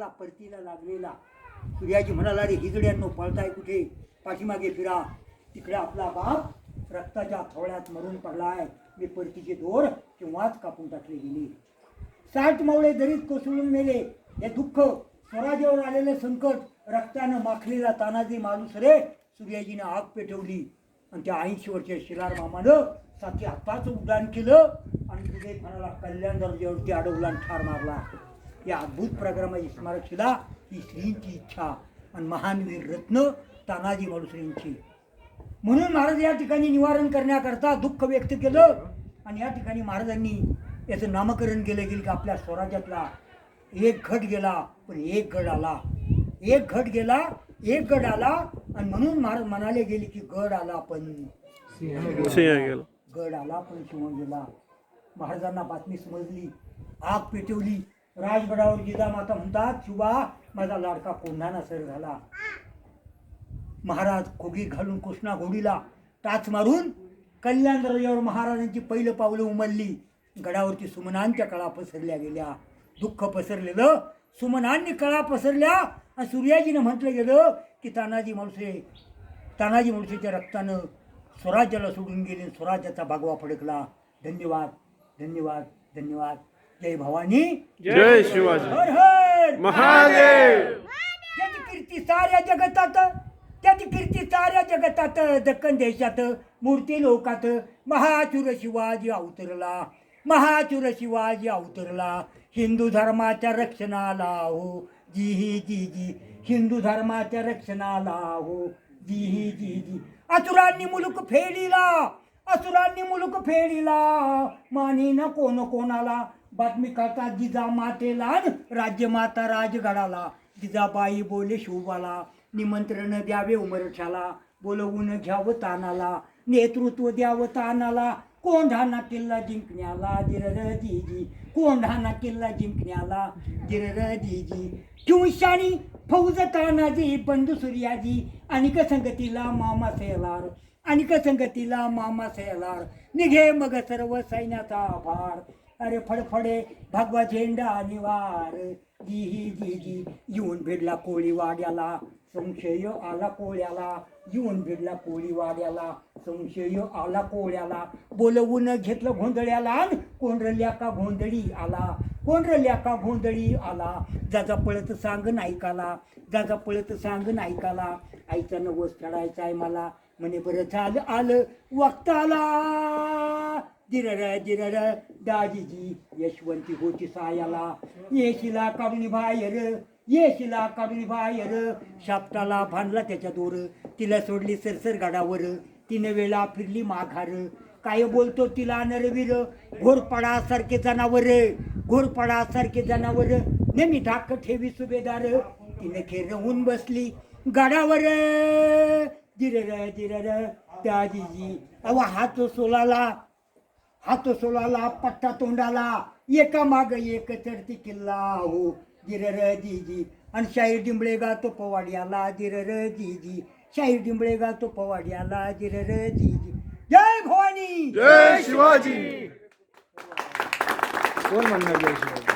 परतीला लागलेला. सूर्याजी म्हणाला रे हिजड्यांनो पळताय कुठे? पाठीमागे फिरा. तिकडे आपला बाप रक्ताच्या थोड्यात मरून पडलाय. मी परतीचे दोर किंवाच कापून टाकले गेले. साठ मावळे दरीत कोसळून मेले. हे दुःख स्वराज्यावर आलेलं संकट रक्तानं माखलेला तानाजी माणूस रे सूर्याजीनं आग पेटवली. आणि त्या ऐंशी वर्षीय शिलार मामानं साथी हाताचं उड्डाण केलं आणि तुझे म्हणाला कल्याण दर्जावरती अडवला आणि ठार मारला. या अद्भुत प्रक्रमाची स्मारकशिला ही श्रींची इच्छा आणि महान वीर रत्न तानाजी मालुसरींची म्हणून महाराज या ठिकाणी निवारण करण्याकरता दुःख व्यक्त केलं आणि या ठिकाणी महाराजांनी याचं नामकरण केलं गेलं की आपल्या स्वराज्यातला एक घट गेला पण एक गड आला. एक घट गेला एक गड आला आणि म्हणून महाराज म्हणाले गेले की गड आला पण सिंह गेला. गड आला पण शिवून गेला. महाराजांना बातमी समजली आग पेटवली राजगडावर जिजामाता म्हणतात शिवा माझा लाडका कोंढाणा सर झाला. महाराज खोगी घालून कृष्णा घोडीला टाच मारून कल्याण दर्जावर महाराजांची पहिलं पावलं उमलली. गडावरती सुमनांच्या कळा पसरल्या गेल्या. दुःख पसरलेलं सुमनांनी कळा पसरल्या आणि सूर्याजीनं म्हटलं गेलं की तानाजी माणसे तानाजी माणसेच्या रक्तानं स्वराज्याला सोडून गेले स्वराज्याचा भागवा फडकला. धन्यवाद धन्यवाद धन्यवाद. जय भवानी। जय शिवाजी। हर हर महादेव। त्याची कीर्ती साऱ्या जगतात त्याची कीर्ती साऱ्या जगतात दक्कन देशात मूर्ती लोकात महाचुर शिवाजी अवतरला महाचुर शिवाजी अवतरला. हिंदू धर्माच्या रक्षणाला हो जी ही जी जी हिंदू धर्माच्या रक्षणाला हो जी ही जी जी असुरांनी मुलूक फेडीला असुरांनी मुलूक फेडीला. मानी न कोण कोणाला बातमी करतात जिजामातेला राज्यमाता राजगडाला. जिजाबाई बोले शिवबाला निमंत्रण द्यावे उमरठ्याला. बोलवून घ्यावं तानाला नेतृत्व द्यावं तानाला. कोंढाणा किल्ला जिंकण्याला जिरर जीजी. कोंढाणा किल्ला जिंकण्याला जिरर जीजी. शिवशानी फौज तानाजी बंधू सूर्याजी. अनिक संगतीला मामा सेलार अनिक संगतीला मामा सेलार. निघे मग सर्व सैन्याचा आभार. अरे फडफडे भगवा झेंडा निवार जी ही जी जी येऊन भिडला कोळी वाड्याला. संशय आला कोळ्याला येऊन भिडला कोळी वाड्याला. संशय आला कोळ्याला. बोलवून घेतलं गोंधळ्याला कोंडरल्या का गोंधळी आला. कोंडरल्या का गोंधळी आला. जाजा पळत सांग नायकाला. जाजा पळत सांग नायकाला. आईचा नवस चढायचा आहे मला. म्हणे बरं झालं आलं वक्ताला. जिरर जिरर दाजीजी यशवंती होती सायाला. येशीला काढून बाहेर येशीला काढून बाहेर. शापटाला भांडला त्याच्या दोर. तिला सोडली सरसर गाडावर. तिने वेळा फिरली माघार. काय बोलतो तिला नरवीर? घोरपडासारखे जनावर. घोरपडासारखे जनावर. नेहमी धाक ठेवी सुभेदार. तिने होऊन बसली गाडावर. दिरर जिरर दाजीजी अवा हात सोलाला. हात सोलाला पट्टा तोंडाला. एका माग एक चढती किल्ला हो. जिरर जीजी आणि शाहीर डिंबळे गातो पवाड्याला जिरर जीजी शाहीर डिंबळे गातो पवाड्याला जिरर जीजी जय भवानी! जय शिवाजी! कोण म्हणणार जय शिवाजी?